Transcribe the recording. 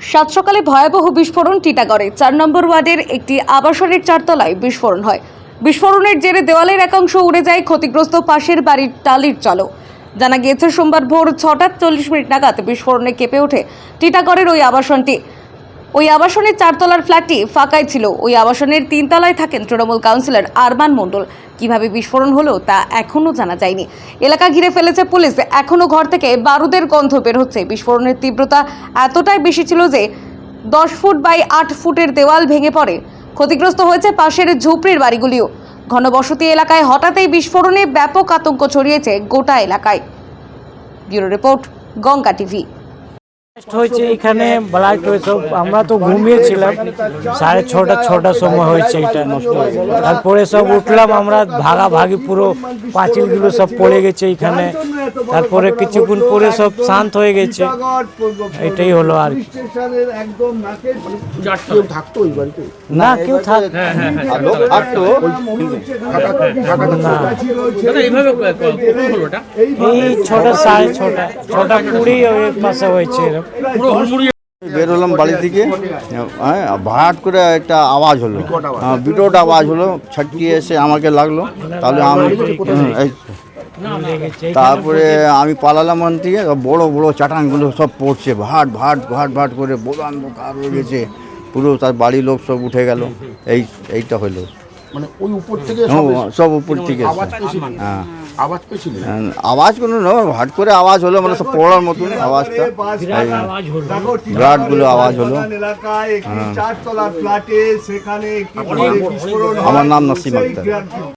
সাত সকালে ভয়াবহ বিস্ফোরণ টিটাগড়ে। চার নম্বর ওয়ার্ডের একটি আবাসনের চারতলায় বিস্ফোরণ হয়। বিস্ফোরণের জেরে দেওয়ালের একাংশ উড়ে যায় ক্ষতিগ্রস্ত পাশের বাড়ির টালির চালও। জানা গিয়েছে, সোমবার ভোর ছটা চল্লিশ মিনিট নাগাদ বিস্ফোরণে কেঁপে ওঠে টিটাগড়ের ওই আবাসনটি। ওই আবাসনের চারতলার ফ্ল্যাটটি ফাঁকাই ছিল। ওই আবাসনের তিনতলায় থাকেন তৃণমূল কাউন্সিলর আরমান মণ্ডল। কীভাবে বিস্ফোরণ হলো তা এখনও জানা যায়নি। এলাকা ঘিরে ফেলেছে পুলিশ। এখনও ঘর থেকে বারুদের গন্ধ বের হচ্ছে। বিস্ফোরণের তীব্রতা এতটাই বেশি ছিল যে দশ ফুট বাই আট ফুটের দেওয়াল ভেঙে পড়ে। ক্ষতিগ্রস্ত হয়েছে পাশের ঝুপড়ির বাড়িগুলিও। ঘনবসতি এলাকায় হঠাৎই বিস্ফোরণে ব্যাপক আতঙ্ক ছড়িয়েছে গোটা এলাকায়। Bureau report, Ganga TV. হয়েছে এখানে ব্লাস্ট হয়েছে আমরা তো ঘুমিয়েছিলাম। সাড়ে ছটা, ছটার সময় হয়েছে এটা নষ্ট তারপরে সব উঠলাম আমরা, ভাগাভাগি পুরো পাঁচিলগুলো সব পড়ে গেছে এখানে। তারপরে কিছুক্ষণ পরে সব শান্ত হয়ে গেছে। এটাই হলো আর না কেউ থাক এই ছটা সাড়ে ছটা ছটা কুড়ি পাশে হয়েছে এরকম। বেরোলাম বাড়ি থেকে। হ্যাঁ ভাট করে একটা আওয়াজ হলো। হ্যাঁ, বিকট আওয়াজ হলো ছাটকিয়ে এসে আমাকে লাগল। তাহলে আমি তারপরে আমি পালালাম ওখান থেকে বড় বড় চাটানগুলো সব পড়ছে ভাট ভাট ভাট ভাট করে বড় অন্ধকার হয়ে গেছে। পুরো তার বাড়ির লোক সব উঠে গেল। এই এইটা হলো। মানে ওই উপর থেকে সব উপর থেকে আওয়াজ হ্যাঁ। আওয়াজ পেয়েছিলেন হ্যাঁ, আওয়াজ কোনো নয় ভাট করে আওয়াজ হলো মানে সব পড়ার মতন আওয়াজটা। বিরাট আওয়াজ বিরাটগুলো আওয়াজ হলো। বিস্ফোরণ আমার নাম নাসিম আক্তার।